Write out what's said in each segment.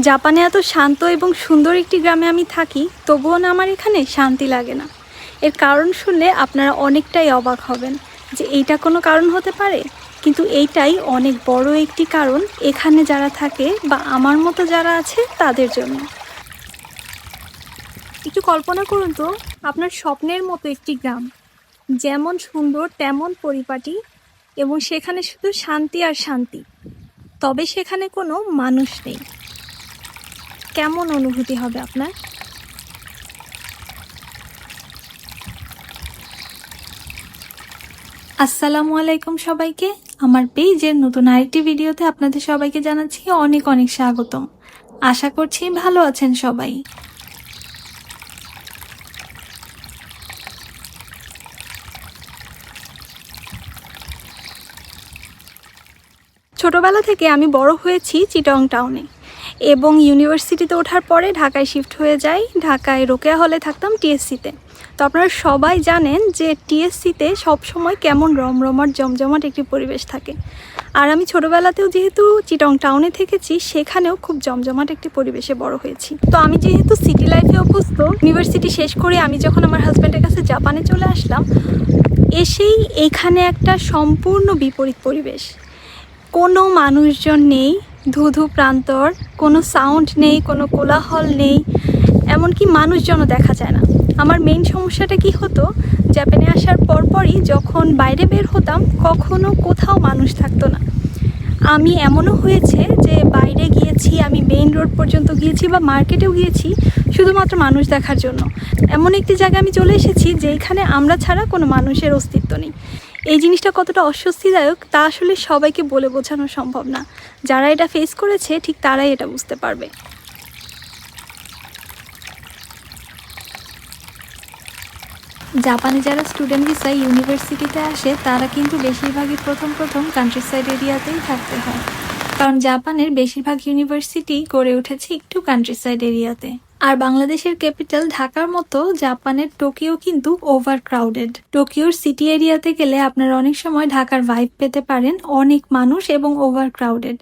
জাপানে এত শান্ত এবং সুন্দর একটি গ্রামে আমি থাকি, তবুও না আমার এখানে শান্তি লাগে না। এর কারণ শুনলে আপনারা অনেকটাই অবাক হবেন যে এইটা কোনো কারণ হতে পারে। কিন্তু এইটাই অনেক বড় একটি কারণ এখানে যারা থাকে বা আমার মতো যারা আছে তাদের জন্য। একটু কল্পনা করুন তো, আপনার স্বপ্নের মতো একটি গ্রাম। যেমন সুন্দর, তেমন পরিপাটি এবং সেখানে শুধু শান্তি আর শান্তি। তবে সেখানে কোনো মানুষ নেই। কেমন অনুভূতি হবে আপনার? আসসালামু আলাইকুম সবাইকে। আমার পেজের নতুন আরেকটি ভিডিওতে আপনাদের সবাইকে জানাচ্ছি অনেক অনেক স্বাগতম। আশা করছি ভালো আছেন সবাই। ছোটবেলা থেকে আমি বড় হয়েছি চিটং টাউনে। এবং ইউনিভার্সিটিতে ওঠার পরে ঢাকায় শিফট হয়ে যাই। ঢাকায় রোকেয়া হলে থাকতাম টিএসসিতে তো আপনারা সবাই জানেন যে টিএসসিতে সবসময় কেমন রমরমার জমজমাট একটি পরিবেশ থাকে। আর আমি ছোটোবেলাতেও যেহেতু চিটং টাউনে থেকেছি, সেখানেও খুব জমজমাট একটি পরিবেশে বড় হয়েছি। তো আমি যেহেতু সিটি লাইফে অভ্যস্ত ইউনিভার্সিটি শেষ করে আমি যখন আমার হাজব্যান্ডের কাছে জাপানে চলে আসলাম, এসেই এখানে একটা সম্পূর্ণ বিপরীত পরিবেশ। কোনো মানুষজন নেই ধুধু প্রান্তর, কোনো সাউন্ড নেই, কোনো কোলাহল নেই, এমনকি মানুষজনও দেখা যায় না। আমার মেইন সমস্যাটা কি হতো? জাপানে আসার পরপরই যখন বাইরে বের হতাম, কখনো কোথাও মানুষ থাকতো না। আমি এমনও হয়েছে যে বাইরে গিয়েছি, আমি মেইন রোড পর্যন্ত গিয়েছি বা মার্কেটেও গিয়েছি, শুধুমাত্র মানুষ দেখার জন্য। এমন একটি জায়গায় আমি চলে এসেছি যেখানে আমরা ছাড়া কোনো মানুষের অস্তিত্ব নেই। এই জিনিসটা কতটা অস্বস্তিদায়ক, তা আসলে সবাইকে বলে বোঝানো সম্ভব না। যারা এটা ফেস করেছে, ঠিক তারাই এটা বুঝতে পারবে। জাপানে যারা স্টুডেন্ট ভিসা ইউনিভার্সিটিতে আসে, তারা কিন্তু বেশিরভাগই প্রথম প্রথম কান্ট্রি সাইড এরিয়াতেই থাকতে হয়। কারণ জাপানের বেশিরভাগ ইউনিভার্সিটি গড়ে উঠেছে একটু কান্ট্রি সাইড এরিয়াতে আর বাংলাদেশের ক্যাপিটাল ঢাকার মতো জাপানের টোকিও কিন্তু ওভার ক্রাউডেড টোকিওর সিটি এরিয়াতে গেলে আপনারা অনেক সময় ঢাকার ভাইব পেতে পারেন, অনেক মানুষ এবং ওভার ক্রাউডেড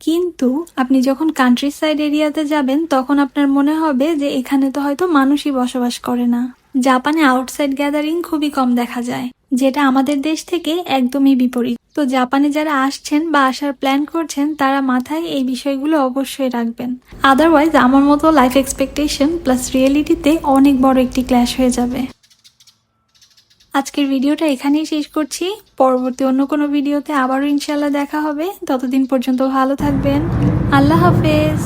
কিন্তু আপনি যখন কান্ট্রি সাইড এরিয়াতে যাবেন, তখন আপনার মনে হবে যে এখানে তো হয়তো মানুষই বসবাস করে না। জাপানে আউটসাইড গ্যাদারিং খুবই কম দেখা যায়, যেটা আমাদের দেশ থেকে একদমই বিপরীত। তো জাপানে যারা আসছেন বা আসার প্ল্যান করছেন, তারা মাথায় এই বিষয়গুলো অবশ্যই রাখবেন। আদারওয়াইজ আমার মতো লাইফ এক্সপেকটেশন প্লাস রিয়েলিটিতে অনেক বড় একটি ক্ল্যাশ হয়ে যাবে। আজকের ভিডিওটা এখানেই শেষ করছি। পরবর্তী অন্য কোনো ভিডিওতে আবারও ইনশাল্লাহ দেখা হবে। ততদিন পর্যন্ত ভালো থাকবেন। আল্লাহ হাফেজ।